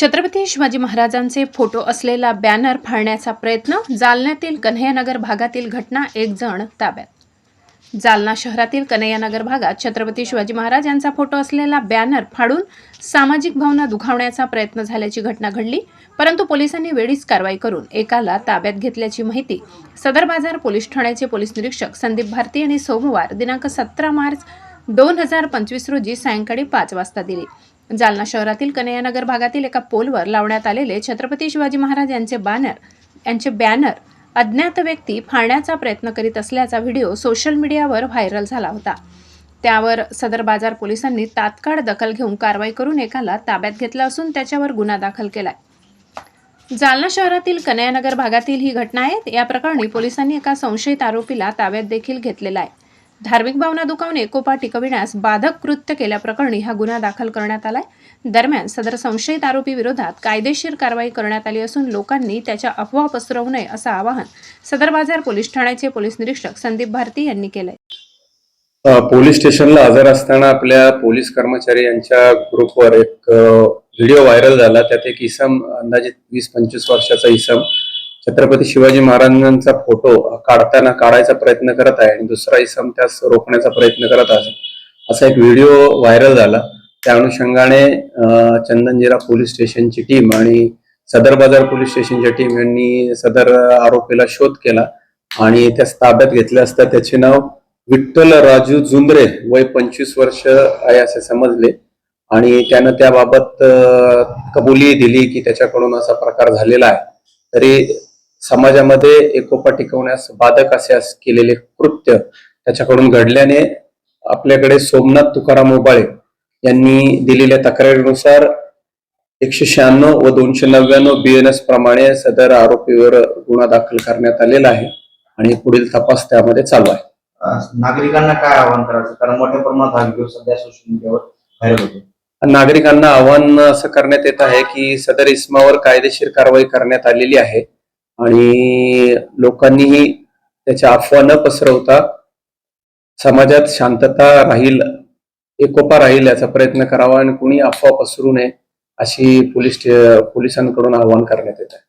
छत्रपती शिवाजी महाराजांचे फोटो असलेला बॅनर फाळण्याचा प्रयत्न जालन्यातील कन्हैयानगर भागातील घटना एक जण ताब्यात. जालना शहरातील कन्हैयानगर भागात छत्रपती शिवाजी महाराज यांचा फोटो असलेला बॅनर फाडून सामाजिक भावना दुखावण्याचा प्रयत्न झाल्याची घटना घडली परंतु पोलिसांनी वेळीच कारवाई करून एकाला ताब्यात घेतल्याची माहिती सदर बाजार पोलीस ठाण्याचे पोलीस निरीक्षक संदीप भारती यांनी सोमवार दिनांक सतरा मार्च दोन हजार पंचवीस रोजी सायंकाळी पाच वाजता दिली. जालना शहरातील कन्हैयानगर भागातील एका पोलवर लावण्यात आलेले छत्रपती शिवाजी महाराज यांचे बॅनर यांचे बॅनर अज्ञात व्यक्ती फाळण्याचा प्रयत्न करीत असल्याचा व्हिडिओ सोशल मीडियावर व्हायरल झाला होता. त्यावर सदर बाजार पोलिसांनी तात्काळ दखल घेऊन कारवाई करून एकाला ताब्यात घेतला असून त्याच्यावर गुन्हा दाखल केलाय. जालना शहरातील कनयानगर भागातील ही घटना आहे. या प्रकरणी पोलिसांनी एका संशयित आरोपीला ताब्यात देखील घेतलेला आहे. धार्मिक भावना दुखावणे एकोपा टिकविण्यास बाधक कृत्य केल्याप्रकरणी हा गुन्हा दाखल करण्यात आलाय. दरम्यान सदर संशयित आरोपी विरोधात कायदेशीर कारवाई करण्यात आली असून लोकांनी त्याच्या अफवा पसरवू नये असं आवाहन सदर बाजार पोलीस ठाण्याचे पोलीस निरीक्षक संदीप भारती यांनी केलंय. पोलीस स्टेशनला हजर असताना आपल्या पोलीस कर्मचारी यांच्या ग्रुपवर एक व्हिडिओ व्हायरल झाला. त्यात एक इसम अंदाजे वीस पंचवीस वर्षाचा इसम छत्रपती शिवाजी महाराजांचा फोटो काढताना काढायचा प्रयत्न करत आहे आणि दुसरा इसम त्यास रोखण्याचा प्रयत्न करत आहे. असा एक व्हिडिओ व्हायरल झाला. त्या अनुषंगाने चंदनजिरा पोलीस स्टेशनची टीम आणि सदर बाजार पोलीस स्टेशनच्या टीम यांनी सदर आरोपीला शोध केला आणि त्यास ताब्यात घेतले असता त्याचे नाव विठ्ठल राजू जुंद्रे वय पंचवीस वर्ष आहे असे समजले. आणि त्यानं त्याबाबत कबुली दिली की त्याच्याकडून असा प्रकार झालेला आहे. तरी समाजामध्ये एकोपा टिकवण्यास बाधक असे केलेले कृत्य त्याच्याकडून घडल्याने आपल्याकडे सोमनाथ तुकाराम उबाळे यांनी दिलेल्या तक्रारीनुसार एकशे शहाण्णव व दोनशे नव्याण्णव बीएनएस प्रमाणे सदर आरोपीवर गुन्हा दाखल करण्यात आलेला आहे आणि पुढील तपास त्यामध्ये चालू आहे. नागरिकांना काय आवाहन करायचं? कारण मोठ्या प्रमाणात हा व्हिडिओ सध्या सोशल मीडियावर व्हायरल होतो नागरिकांना आव्हान असं करण्यात येत आहे की सदर इस्मावर कायदेशीर कारवाई करण्यात आलेली आहे. आणि लोकांनीही त्याच्या अफवा न पसरवता समाजात शांतता राहील एकोपा राहील याचा प्रयत्न करावा आणि कुणी अफवा पसरू नये अशी पोलीस पोलिसांकडून आवाहन करण्यात येत आहे.